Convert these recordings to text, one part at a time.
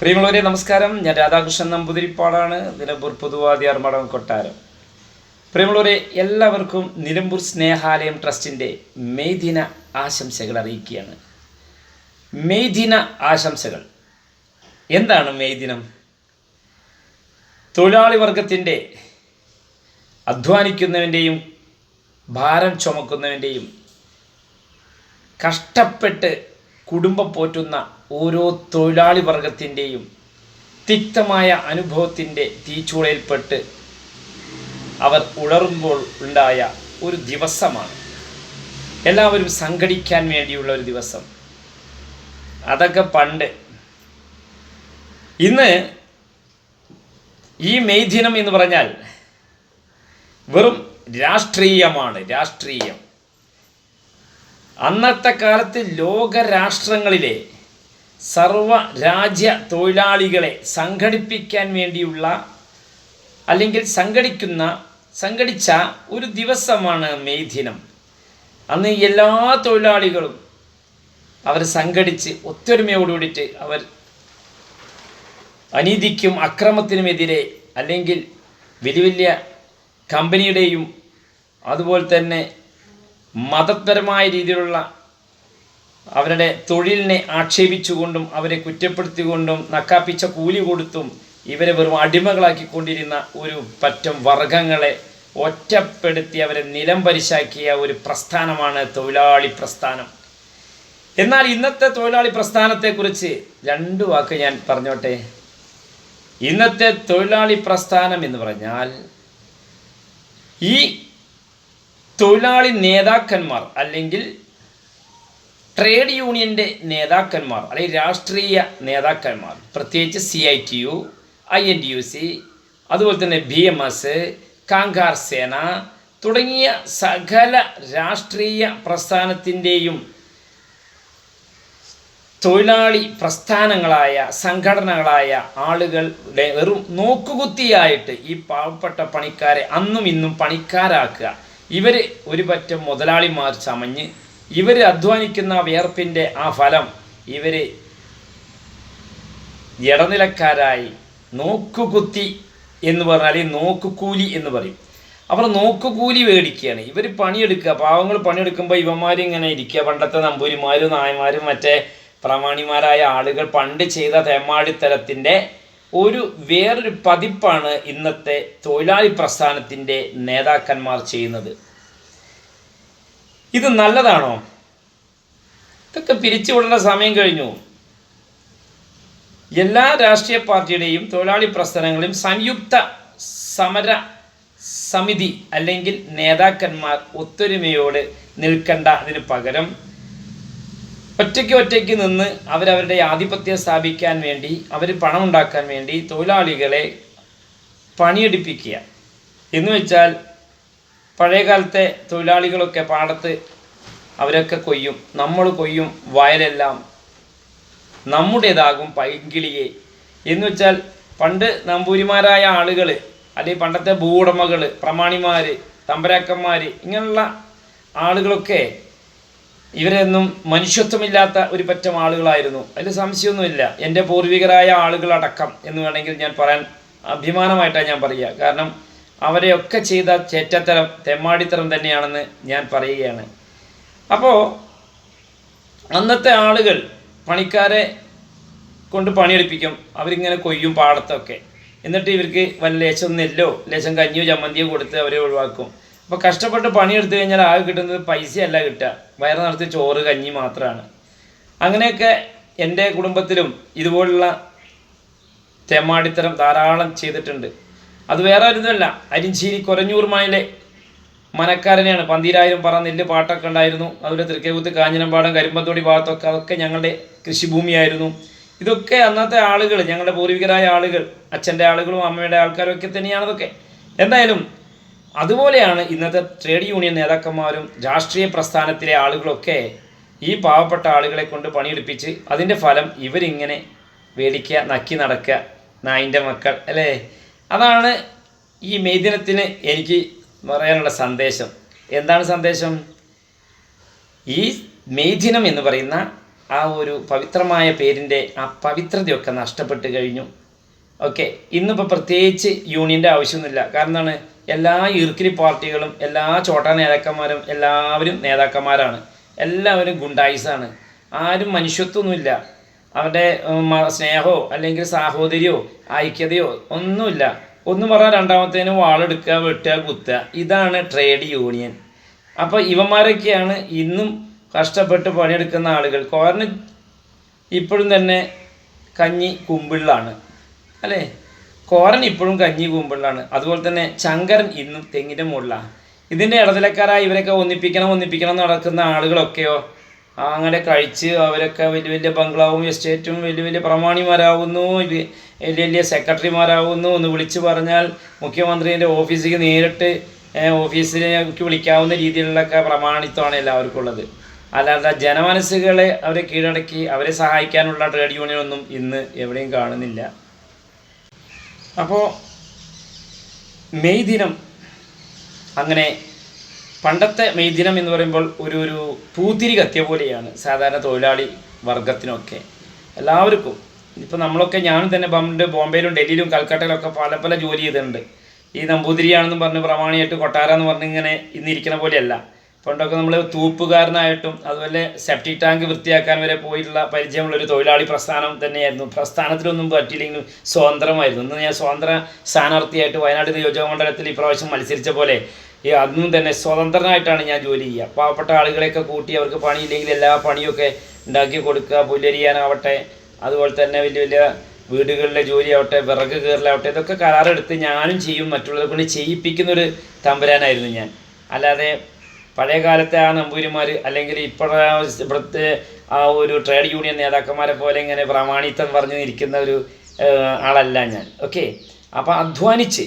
പ്രിയമുള്ളവരെ നമസ്കാരം. ഞാൻ രാധാകൃഷ്ണൻ നമ്പൂതിരിപ്പാടാണ്. നിലമ്പൂർ പൊതുവാദിയാർ മഠം കൊട്ടാരം. പ്രിയമുള്ളവരെ എല്ലാവർക്കും നിലമ്പൂർ സ്നേഹാലയം ട്രസ്റ്റിന്റെ മെയ്ദിന ആശംസകൾ അറിയിക്കുകയാണ്. മെയ്ദിന ആശംസകൾ. എന്താണ് മെയ്ദിനം തൊഴിലാളി വർഗത്തിന്റെ അധ്വാനിക്കുന്നവന്റെയും ഭാരം ചുമക്കുന്നവന്റെയും കഷ്ടപ്പെട്ട് കുടുംബം പോറ്റുന്ന ഓരോ തൊഴിലാളി വർഗത്തിന്റെയും തിക്തമായ അനുഭവത്തിന്റെ തീച്ചൂളയിൽപ്പെട്ട് അവർ ഉണർമ്പോൾ ഉണ്ടായ ഒരു ദിവസമാണ്. എല്ലാവരും സംഘടിക്കാൻ വേണ്ടിയുള്ള ഒരു ദിവസം. അതൊക്കെ പണ്ട്. ഇന്ന് ഈ മെയ് ദിനം എന്ന് പറഞ്ഞാൽ വെറും രാഷ്ട്രീയമാണ് രാഷ്ട്രീയം. അന്നത്തെ കാലത്ത് ലോകരാഷ്ട്രങ്ങളിലെ സർവ രാജ്യ തൊഴിലാളികളെ സംഘടിപ്പിക്കാൻ വേണ്ടിയുള്ള അല്ലെങ്കിൽ സംഘടിക്കുന്ന സംഘടിച്ച ഒരു ദിവസമാണ് മെയ് ദിനം. അന്ന് എല്ലാ തൊഴിലാളികളും അവർ സംഘടിച്ച് ഒത്തൊരുമയോടുകൂടിയിട്ട് അവർ അനീതിക്കും അക്രമത്തിനുമെതിരെ അല്ലെങ്കിൽ വലിയ വലിയ കമ്പനിയുടെയും അതുപോലെ തന്നെ മതപരമായ രീതിയിലുള്ള അവരുടെ തൊഴിലിനെ ആക്ഷേപിച്ചുകൊണ്ടും അവരെ കുറ്റപ്പെടുത്തിക്കൊണ്ടും നക്കാപ്പിച്ച കൂലി കൊടുത്തും ഇവരെ വെറും അടിമകളാക്കിക്കൊണ്ടിരുന്ന ഒരു പറ്റം വർഗങ്ങളെ ഒറ്റപ്പെടുത്തി അവരെ നിലം പരിശാക്കിയ ഒരു പ്രസ്ഥാനമാണ് തൊഴിലാളി പ്രസ്ഥാനം. എന്നാൽ ഇന്നത്തെ തൊഴിലാളി പ്രസ്ഥാനത്തെക്കുറിച്ച് രണ്ട് വാക്ക് ഞാൻ പറഞ്ഞോട്ടെ. ഇന്നത്തെ തൊഴിലാളി പ്രസ്ഥാനം എന്ന് പറഞ്ഞാൽ ഈ തൊഴിലാളി നേതാക്കന്മാർ അല്ലെങ്കിൽ ട്രേഡ് യൂണിയന്റെ നേതാക്കന്മാർ അല്ലെങ്കിൽ രാഷ്ട്രീയ നേതാക്കന്മാർ പ്രത്യേകിച്ച് C I T U I N T U C അതുപോലെ തന്നെ ബി എം എസ് കാങ്കാർ സേന തുടങ്ങിയ സകല രാഷ്ട്രീയ പ്രസ്ഥാനത്തിന്റെയും തൊഴിലാളി പ്രസ്ഥാനങ്ങളായ സംഘടനകളായ ആളുകളുടെ വെറും നോക്കുകുത്തിയായിട്ട് ഈ പാവപ്പെട്ട പണിക്കാരെ അന്നും ഇന്നും പണിക്കാരാക്കുക. ഇവർ ഒരു പറ്റം മുതലാളിമാർ ചമഞ്ഞ് ഇവർ അധ്വാനിക്കുന്ന വിയർപ്പിന്റെ ആ ഫലം ഇവർ ഇടനിലക്കാരായി നോക്കുകുത്തി എന്ന് പറഞ്ഞാൽ ഈ നോക്കുകൂലി എന്ന് പറയും. അവർ നോക്കുകൂലി മേടിക്കുകയാണ്. ഇവർ പണിയെടുക്കുക. പാവങ്ങൾ പണിയെടുക്കുമ്പോൾ ഇവന്മാരിങ്ങനെ ഇരിക്കുക. പണ്ടത്തെ നമ്പൂരിമാരും നായന്മാരും മറ്റേ പ്രമാണിമാരായ ആളുകൾ പണ്ട് ചെയ്ത തേമാടിത്തരത്തിന്റെ ഒരു വേറൊരു പതിപ്പാണ് ഇന്നത്തെ തൊഴിലാളി പ്രസ്ഥാനത്തിന്റെ നേതാക്കന്മാർ ചെയ്യുന്നത്. ഇത് നല്ലതാണോ? ഇതൊക്കെ പിരിച്ചുവിടേണ്ട സമയം കഴിഞ്ഞു. എല്ലാ രാഷ്ട്രീയ പാർട്ടിയുടെയും തൊഴിലാളി പ്രസ്ഥാനങ്ങളെയും സംയുക്ത സമര സമിതി അല്ലെങ്കിൽ നേതാക്കന്മാർ ഒത്തൊരുമയോട് നിൽക്കേണ്ട അതിന് പകരം ഒറ്റയ്ക്ക് ഒറ്റയ്ക്ക് നിന്ന് അവരവരുടെ ആധിപത്യം സ്ഥാപിക്കാൻ വേണ്ടി അവർ പണം ഉണ്ടാക്കാൻ വേണ്ടി തൊഴിലാളികളെ പണിയെടുപ്പിക്കുക. എന്ന് വെച്ചാൽ പഴയ കാലത്തെ തൊഴിലാളികളൊക്കെ പാടത്ത് അവരൊക്കെ കൊയ്യും. നമ്മൾ കൊയ്യും വയലെല്ലാം. നമ്മുടേതാകും പൈങ്കിളിയെ. എന്ന് വെച്ചാൽ പണ്ട് നമ്പൂരിമാരായ ആളുകൾ അല്ലെങ്കിൽ പണ്ടത്തെ ഭൂവുടമകൾ പ്രമാണിമാർ തമ്പരാക്കന്മാർ ഇങ്ങനെയുള്ള ആളുകളൊക്കെ ഇവരെന്നും മനുഷ്യത്വമില്ലാത്ത ഒരു പറ്റം ആളുകളായിരുന്നു. അതിൽ സംശയമൊന്നുമില്ല. എന്റെ പൂർവികരായ ആളുകളടക്കം എന്ന് വേണമെങ്കിൽ ഞാൻ പറയാൻ അഭിമാനമായിട്ടാണ് ഞാൻ പറയുക. കാരണം അവരെയൊക്കെ ചെയ്ത ചേറ്റത്തരം തെമ്മാടിത്തരം തന്നെയാണെന്ന് ഞാൻ പറയുകയാണ്. അപ്പോൾ അന്നത്തെ ആളുകൾ പണിക്കാരെ കൊണ്ട് പണിയെടുപ്പിക്കും അവരിങ്ങനെ കൊയ്യും പാടത്തൊക്കെ. എന്നിട്ട് ഇവർക്ക് വല്ല ലേശം നെല്ലോ ലേശം കഞ്ഞിയോ ചമ്മന്തിയോ കൊടുത്ത് അവരെ ഒഴിവാക്കും. അപ്പോൾ കഷ്ടപ്പെട്ട് പണിയെടുത്തു കഴിഞ്ഞാൽ ആകെ കിട്ടുന്നത് പൈസയല്ല കിട്ടുക. വയറ് നടത്തി ചോറ് കഞ്ഞി മാത്രമാണ്. അങ്ങനെയൊക്കെ എന്റെ കുടുംബത്തിലും ഇതുപോലുള്ള തെമ്മാടിത്തരം ധാരാളം ചെയ്തിട്ടുണ്ട്. അത് വേറെ ഒന്നുമല്ല അരിഞ്ചേരി കൊരഞ്ഞൂർ മായിലെ മനക്കാരനെയാണ്. പന്തീരായിരം പറ നെല്ല് പാട്ടൊക്കെ ഉണ്ടായിരുന്നു. അതുപോലെ തൃക്കേകുത്ത് കാഞ്ഞിരമ്പാടം കരിമ്പത്തോടി ഭാഗത്തൊക്കെ അതൊക്കെ ഞങ്ങളുടെ കൃഷിഭൂമിയായിരുന്നു. ഇതൊക്കെ അന്നത്തെ ആളുകൾ ഞങ്ങളുടെ പൂർവികരായ ആളുകൾ അച്ഛന്റെ ആളുകളും അമ്മയുടെ ആൾക്കാരും ഒക്കെ തന്നെയാണ് അതൊക്കെ എന്തായാലും അതുപോലെയാണ് ഇന്നത്തെ ട്രേഡ് യൂണിയൻ നേതാക്കന്മാരും രാഷ്ട്രീയ പ്രസ്ഥാനത്തിലെ ആളുകളൊക്കെ ഈ പാവപ്പെട്ട ആളുകളെ കൊണ്ട് പണിയെടുപ്പിച്ച് അതിന്റെ ഫലം ഇവരിങ്ങനെ വേടിക്കുക നക്കി നടക്കുക നായിന്റെ മക്കൾ അല്ലേ? അതാണ് ഈ മെയ് ദിനത്തിന് എനിക്ക് പറയാനുള്ള സന്ദേശം. എന്താണ് സന്ദേശം? ഈ മെയ് ദിനം എന്ന് പറയുന്ന ആ ഒരു പവിത്രമായ പേരിന്റെ ആ പവിത്രതയൊക്കെ നഷ്ടപ്പെട്ട് കഴിഞ്ഞു. ഓക്കെ ഇന്നിപ്പോൾ പ്രത്യേകിച്ച് യൂണിയന്റെ ആവശ്യമൊന്നുമില്ല. കാരണം എന്താണ്? എല്ലാ ഈർക്കിലി പാർട്ടികളും എല്ലാ ചോട്ടാ നേതാക്കന്മാരും എല്ലാവരും നേതാക്കന്മാരാണ്. എല്ലാവരും ഗുണ്ടായിസാണ്. ആരും മനുഷ്യത്വമൊന്നുമില്ല. അവരുടെ സ്നേഹമോ അല്ലെങ്കിൽ സാഹോദര്യമോ ഐക്യതയോ ഒന്നുമില്ല. ഒന്ന് പറഞ്ഞാൽ രണ്ടാമത്തേന് വാളെടുക്കുക വെട്ടുക കുത്തുക. ഇതാണ് ട്രേഡ് യൂണിയൻ. അപ്പോൾ ഇവന്മാരൊക്കെയാണ് ഇന്നും കഷ്ടപ്പെട്ട് പണിയെടുക്കുന്ന ആളുകൾ. കോരന് ഇപ്പോഴും തന്നെ കഞ്ഞി കുമ്പിളിലാണ്. അല്ലേ? കോരൻ ഇപ്പോഴും കഞ്ഞി കുമ്പിളിലാണ്. അതുപോലെ തന്നെ ശങ്കരൻ ഇന്നും തെങ്ങിന്റെ മുകളിലാണ്. ഇതിന്റെ ഇടനിലക്കാരായി ഇവരൊക്കെ ഒന്നിപ്പിക്കണം ഒന്നിപ്പിക്കണം നടക്കുന്ന ആളുകളൊക്കെയോ അങ്ങനെ കഴിച്ച് അവരൊക്കെ വലിയ വലിയ ബംഗ്ലാവും എസ്റ്റേറ്റും വലിയ വലിയ പ്രമാണിമാരാകുന്നു വലിയ വലിയ സെക്രട്ടറിമാരാകുന്നു എന്ന് വിളിച്ചു പറഞ്ഞാൽ മുഖ്യമന്ത്രിന്റെ ഓഫീസിലേക്ക് നേരിട്ട് ഓഫീസിലേക്ക് വിളിക്കാവുന്ന രീതിയിലുള്ളൊക്കെ പ്രമാണിത്വമാണ് എല്ലാവർക്കും ഉള്ളത്. അല്ലാതെ ജനമനസ്സുകളെ അവരെ കീഴടക്കി അവരെ സഹായിക്കാനുള്ള ട്രേഡ് യൂണിയൻ ഒന്നും ഇന്ന് എവിടെയും കാണുന്നില്ല. അപ്പോൾ മെയ് ദിനം അങ്ങനെ പണ്ടത്തെ മെയ്ദിനം എന്ന് പറയുമ്പോൾ ഒരു ഒരു പൂത്തിരി കത്തിയ പോലെയാണ് സാധാരണ തൊഴിലാളി വർഗത്തിനൊക്കെ. എല്ലാവർക്കും. ഇപ്പം നമ്മളൊക്കെ ഞാനും തന്നെ പണ്ട് ബോംബെയിലും ഡൽഹിയിലും കൽക്കട്ടയിലൊക്കെ പല പല ജോലി ചെയ്തിട്ടുണ്ട്. ഈ നമ്പൂതിരിയാണെന്നും പറഞ്ഞ് പ്രമാണിയായിട്ട് കൊട്ടാര എന്ന് പറഞ്ഞ് ഇങ്ങനെ ഇന്നിരിക്കുന്ന പോലെയല്ല. പണ്ടൊക്കെ നമ്മൾ തൂപ്പുകാരനായിട്ടും അതുപോലെ സെപ്റ്റിക് ടാങ്ക് വൃത്തിയാക്കാൻ വരെ പോയിട്ടുള്ള പരിചയമുള്ള ഒരു തൊഴിലാളി പ്രസ്ഥാനം തന്നെയായിരുന്നു. പ്രസ്ഥാനത്തിലൊന്നും പറ്റിയില്ലെങ്കിലും സ്വതന്ത്രമായിരുന്നു. ഇന്ന് ഞാൻ സ്വതന്ത്ര സ്ഥാനാർത്ഥിയായിട്ട് വയനാട് നിയോജക മണ്ഡലത്തിൽ ഇപ്രാവശ്യം മത്സരിച്ച പോലെ ഈ അന്നും തന്നെ സ്വതന്ത്രനായിട്ടാണ് ഞാൻ ജോലി ചെയ്യുക. പാവപ്പെട്ട ആളുകളെയൊക്കെ കൂട്ടി അവർക്ക് പണിയില്ലെങ്കിൽ എല്ലാ പണിയൊക്കെ ഉണ്ടാക്കി കൊടുക്കുക പുല്ലരിയാനാവട്ടെ അതുപോലെ തന്നെ വലിയ വലിയ വീടുകളിലെ ജോലി ആവട്ടെ വിറക് കീറലാവട്ടെ ഇതൊക്കെ കരാറെടുത്ത് ഞാനും ചെയ്യും മറ്റുള്ളവരെ കൊണ്ട് ചെയ്യിപ്പിക്കുന്ന ഒരു തമ്പുരാനായിരുന്നു ഞാൻ. അല്ലാതെ പഴയ കാലത്തെ ആ നമ്പൂരിമാർ അല്ലെങ്കിൽ ഇപ്പോഴത്തെ ഇവിടുത്തെ ആ ഒരു ട്രേഡ് യൂണിയൻ നേതാക്കന്മാരെ പോലെ ഇങ്ങനെ പ്രാമാണിത്വം പറഞ്ഞു ഇരിക്കുന്ന ഒരു ആളല്ല ഞാൻ. ഓക്കെ? അപ്പോൾ അധ്വാനിച്ച്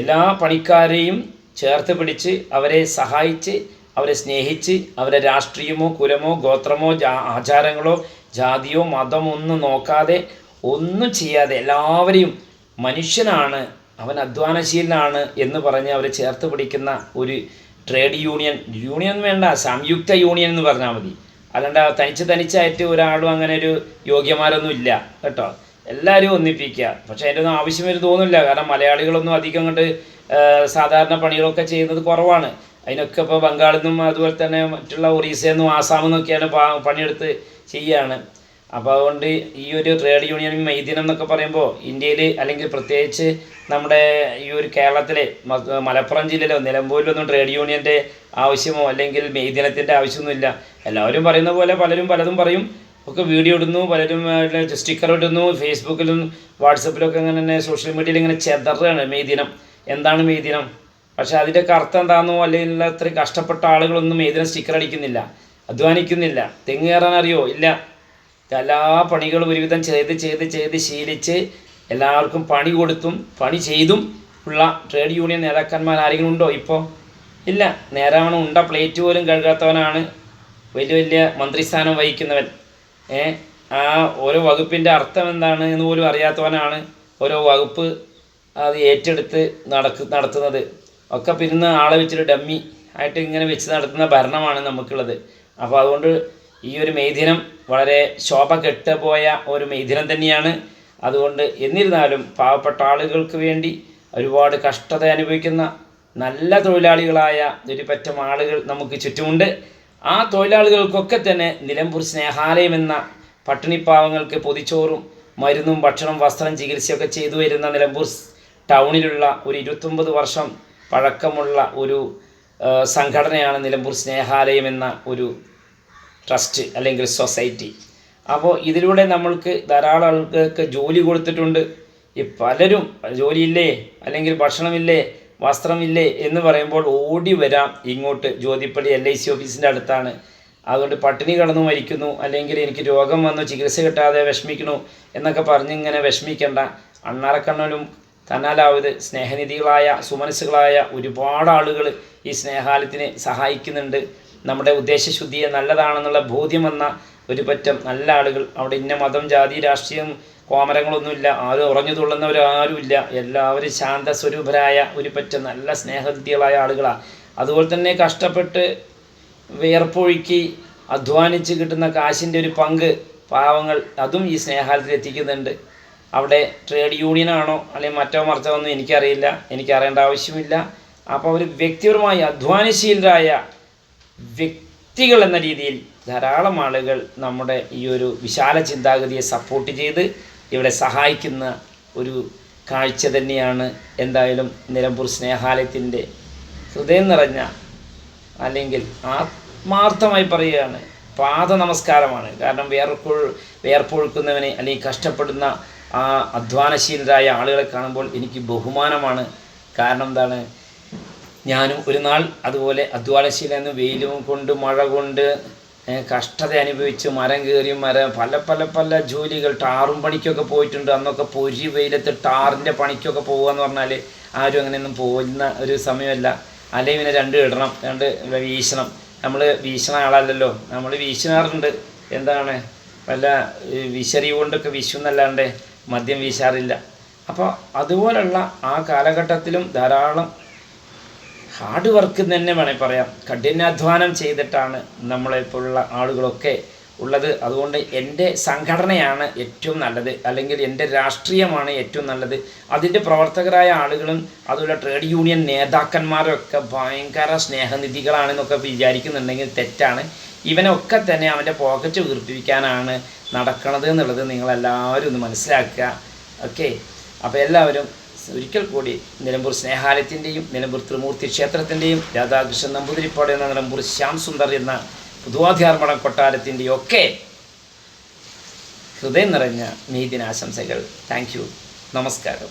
എല്ലാ പണിക്കാരെയും ചേർത്ത് പിടിച്ച് അവരെ സഹായിച്ച് അവരെ സ്നേഹിച്ച് അവരെ രാഷ്ട്രീയമോ കുലമോ ഗോത്രമോ ആചാരങ്ങളോ ജാതിയോ മതമോ ഒന്നും നോക്കാതെ ഒന്നും ചെയ്യാതെ എല്ലാവരെയും മനുഷ്യനാണ് അവൻ അധ്വാനശീലനാണ് എന്ന് പറഞ്ഞ് അവരെ ചേർത്ത് പിടിക്കുന്ന ഒരു ട്രേഡ് യൂണിയൻ. യൂണിയൻ വേണ്ട സംയുക്ത യൂണിയൻ എന്ന് പറഞ്ഞാൽ മതി. അല്ലാണ്ട് തനിച്ച് തനിച്ചായിട്ട് ഒരാളും അങ്ങനെ ഒരു യോഗ്യമാരൊന്നും ഇല്ല കേട്ടോ. എല്ലാവരും ഒന്നിപ്പിക്കുക പക്ഷേ അതിന്റെ ഒന്നും ആവശ്യം വരും തോന്നില്ല കാരണം മലയാളികളൊന്നും അധികം അങ്ങോട്ട് സാധാരണ പണികളൊക്കെ ചെയ്യുന്നത് കുറവാണ്. അതിനൊക്കെ ഇപ്പോൾ ബംഗാളിൽ നിന്നും അതുപോലെ തന്നെ മറ്റുള്ള ഒറീസയിൽ നിന്നും ആസാമിൽ നിന്നൊക്കെയാണ് പണിയെടുത്ത് ചെയ്യുകയാണ് അപ്പോൾ അതുകൊണ്ട് ഈ ഒരു ട്രേഡ് യൂണിയൻ മൈദിനം എന്നൊക്കെ പറയുമ്പോൾ ഇന്ത്യയിൽ അല്ലെങ്കിൽ പ്രത്യേകിച്ച് നമ്മുടെ ഈ ഒരു കേരളത്തിലെ മലപ്പുറം ജില്ലയിലോ നിലമ്പൂരിലൊന്നും ട്രേഡ് യൂണിയന്റെ ആവശ്യമോ അല്ലെങ്കിൽ മെയ്ദിനത്തിന്റെ ആവശ്യമൊന്നുമില്ല എല്ലാവരും പറയുന്ന പോലെ പലരും പലതും പറയും. ഒക്കെ വീഡിയോ ഇടുന്നു പലരും സ്റ്റിക്കർ ഇടുന്നു ഫേസ്ബുക്കിലും വാട്സപ്പിലൊക്കെ തന്നെ സോഷ്യൽ മീഡിയയിൽ ഇങ്ങനെ ചെതറുകയാണ് മെയ് ദിനം എന്താണ് മേദിനം? ദിനം പക്ഷെ അതിന്റെയൊക്കെ അർത്ഥം എന്താണെന്നോ അല്ലെങ്കിൽ അത്രയും കഷ്ടപ്പെട്ട ആളുകളൊന്നും മേദിനം സ്റ്റിക്കർ അടിക്കുന്നില്ല അധ്വാനിക്കുന്നില്ല. തെങ്ങ് കയറാൻ അറിയോ? ഇല്ല. എല്ലാ പണികളും ഒരുവിധം ചെയ്ത് ചെയ്ത് ചെയ്ത് ശീലിച്ച് എല്ലാവർക്കും പണി കൊടുത്തും പണി ചെയ്തും ഉള്ള ട്രേഡ് യൂണിയൻ നേതാക്കന്മാർ ആരെങ്കിലും ഉണ്ടോ ഇപ്പോൾ ഇല്ല. നേരാവണം ഉണ്ട പ്ലേറ്റ് പോലും കഴുകാത്തവനാണ് വലിയ വലിയ മന്ത്രിസ്ഥാനം വഹിക്കുന്നവൻ. ഏ? ആ ഓരോ വകുപ്പിന്റെ അർത്ഥം എന്താണ് എന്ന് പോലും അറിയാത്തവനാണ് ഓരോ വകുപ്പ് അത് ഏറ്റെടുത്ത് നടക്ക് നടത്തുന്നത്. ഒക്കെ പിന്നെ ആളെ വെച്ചൊരു ഡമ്മി ആയിട്ട് ഇങ്ങനെ വെച്ച് നടത്തുന്ന ഭരണമാണ് നമുക്കുള്ളത്. അപ്പോൾ അതുകൊണ്ട് ഈ ഒരു മെയ്ദിനം വളരെ ശോഭ കെട്ട് പോയ ഒരു മെയ്ദിനം തന്നെയാണ്. അതുകൊണ്ട് എന്നിരുന്നാലും പാവപ്പെട്ട ആളുകൾക്ക് വേണ്ടി ഒരുപാട് കഷ്ടത അനുഭവിക്കുന്ന നല്ല തൊഴിലാളികളായ ഒരു പറ്റം ആളുകൾ നമുക്ക് ചുറ്റുമുണ്ട്. ആ തൊഴിലാളികൾക്കൊക്കെ തന്നെ നിലമ്പൂർ സ്നേഹാലയം എന്ന പട്ടിണിപ്പാവങ്ങൾക്ക് പൊതിച്ചോറും മരുന്നും ഭക്ഷണം വസ്ത്രം ചികിത്സയൊക്കെ ചെയ്തു വരുന്ന നിലമ്പൂർ ടൗണിലുള്ള ഒരു ഇരുപത്തൊമ്പത് വർഷം പഴക്കമുള്ള ഒരു സംഘടനയാണ് നിലമ്പൂർ സ്നേഹാലയം എന്ന ഒരു ട്രസ്റ്റ് അല്ലെങ്കിൽ സൊസൈറ്റി. അപ്പോൾ ഇതിലൂടെ നമ്മൾക്ക് ധാരാളം ആൾക്കാർക്ക് ജോലി കൊടുത്തിട്ടുണ്ട്. ഈ പലരും ജോലിയില്ലേ അല്ലെങ്കിൽ ഭക്ഷണമില്ലേ വസ്ത്രമില്ലേ എന്ന് പറയുമ്പോൾ ഓടി വരാം ഇങ്ങോട്ട്. ജ്യോതിപ്പള്ളി എൽ ഐ സി ഓഫീസിന്റെ അടുത്താണ്. അതുകൊണ്ട് പട്ടിണി കടന്നു മരിക്കുന്നു. അല്ലെങ്കിൽ എനിക്ക് രോഗം വന്നു ചികിത്സ കിട്ടാതെ വിഷമിക്കണു എന്നൊക്കെ പറഞ്ഞ് ഇങ്ങനെ വിഷമിക്കേണ്ട. അണ്ണാറക്കണ്ണനും തന്നാലാവത് സ്നേഹനിധികളായ സുമനസ്സുകളായ ഒരുപാട് ആളുകൾ ഈ സ്നേഹാലയത്തിന് സഹായിക്കുന്നുണ്ട്. നമ്മുടെ ഉദ്ദേശശുദ്ധിയെ നല്ലതാണെന്നുള്ള ബോധ്യം വന്ന ഒരു പറ്റം നല്ല ആളുകൾ. അവിടെ ഇന്ന മതം ജാതി രാഷ്ട്രീയം കോമരങ്ങളൊന്നുമില്ല. ആരും ഉറഞ്ഞു തുള്ളുന്നവരാരുമില്ല എല്ലാവരും ശാന്ത ശാന്തസ്വരൂപരായ ഒരു പറ്റം നല്ല സ്നേഹനിധികളായ ആളുകളാണ് അതുപോലെ തന്നെ കഷ്ടപ്പെട്ട് വിയർപ്പൊഴുക്കി അധ്വാനിച്ച് കിട്ടുന്ന കാശിന്റെ ഒരു പങ്ക് പാവങ്ങൾ അതും ഈ സ്നേഹാലത്തിൽ എത്തിക്കുന്നുണ്ട്. അവിടെ ട്രേഡ് യൂണിയനാണോ അല്ലെങ്കിൽ മറ്റോ മറിച്ചോ ഒന്നും എനിക്കറിയില്ല എനിക്കറിയേണ്ട ആവശ്യമില്ല. അപ്പോൾ അവർ വ്യക്തിപരമായി അധ്വാനശീലരായ വ്യക്തികൾ എന്ന രീതിയിൽ ധാരാളം ആളുകൾ നമ്മുടെ ഈ ഒരു വിശാല ചിന്താഗതിയെ സപ്പോർട്ട് ചെയ്ത് ഇവിടെ സഹായിക്കുന്ന ഒരു കാഴ്ച തന്നെയാണ് എന്തായാലും നിലമ്പൂർ സ്നേഹാലയത്തിന്റെ ഹൃദയം നിറഞ്ഞ അല്ലെങ്കിൽ ആത്മാർത്ഥമായി പറയുകയാണ് പാദ നമസ്കാരമാണ് കാരണം വേർപ്പൊഴു വേർപ്പൊഴുക്കുന്നവനെ അല്ലെങ്കിൽ കഷ്ടപ്പെടുന്ന ആ അധ്വാനശീലരായ ആളുകളെ കാണുമ്പോൾ എനിക്ക് ബഹുമാനമാണ്. കാരണം എന്താണ്? ഞാനും ഒരു നാൾ അതുപോലെ അധ്വാനശീലം വെയിലും കൊണ്ട് മഴ കൊണ്ട് കഷ്ടത അനുഭവിച്ച് മരം കയറി മരം പല പല പല ജോലികൾ ടാറും പണിക്കൊക്കെ പോയിട്ടുണ്ട്. അന്നൊക്കെ പൊരി വെയിലത്ത് ടാറിന്റെ പണിക്കൊക്കെ പോകുക എന്ന് പറഞ്ഞാൽ ആരും അങ്ങനെയൊന്നും പോകുന്ന ഒരു സമയമല്ല. അല്ലെങ്കിൽ പിന്നെ രണ്ട് ഇടണം രണ്ട് വീശണം. നമ്മൾ വീശണ ആളല്ലല്ലോ. നമ്മൾ വീശണാറുണ്ട്. എന്താണ്? വല്ല ഏ, വിശറി കൊണ്ടൊക്കെ വിശുന്നല്ലാണ്ട് മദ്യം വീശാറില്ല. അപ്പോൾ അതുപോലുള്ള ആ കാലഘട്ടത്തിലും ധാരാളം ഹാർഡ് വർക്ക് തന്നെ വേണേൽ പറയാം. കഠിനാധ്വാനം ചെയ്തിട്ടാണ് നമ്മളെ നമ്മളെപ്പോലുള്ള ആളുകളൊക്കെ ഉള്ളത്. അതുകൊണ്ട് എന്റെ സംഘടനയാണ് ഏറ്റവും നല്ലത്. അല്ലെങ്കിൽ എന്റെ രാഷ്ട്രീയമാണ് ഏറ്റവും നല്ലത്. അതിന്റെ പ്രവർത്തകരായ ആളുകളും അതുപോലെ ട്രേഡ് യൂണിയൻ നേതാക്കന്മാരൊക്കെ ഭയങ്കര സ്നേഹനിധികളാണെന്നൊക്കെ വിചാരിക്കുന്നുണ്ടെങ്കിൽ തെറ്റാണ്. ഇവനൊക്കെ തന്നെ അവന്റെ പോക്കറ്റ് വീർപ്പിക്കാനാണ് നടക്കണത് എന്നുള്ളത് നിങ്ങളെല്ലാവരും ഒന്ന് മനസ്സിലാക്കുക. ഓക്കെ? അപ്പോൾ എല്ലാവരും ഒരിക്കൽ കൂടി നിലമ്പൂർ സ്നേഹാലയത്തിന്റെയും നിലമ്പൂർ ത്രിമൂർത്തി ക്ഷേത്രത്തിന്റെയും രാധാകൃഷ്ണൻ നമ്പൂതിരിപ്പാട് എന്ന നിലമ്പൂർ ശ്യാം സുന്ദർ എന്ന പുതുവാധ്യാർമണം കൊട്ടാരത്തിന്റെയും ഒക്കെ ഹൃദയം നിറഞ്ഞ നീതിനാശംസകൾ. Thank you. നമസ്കാരം.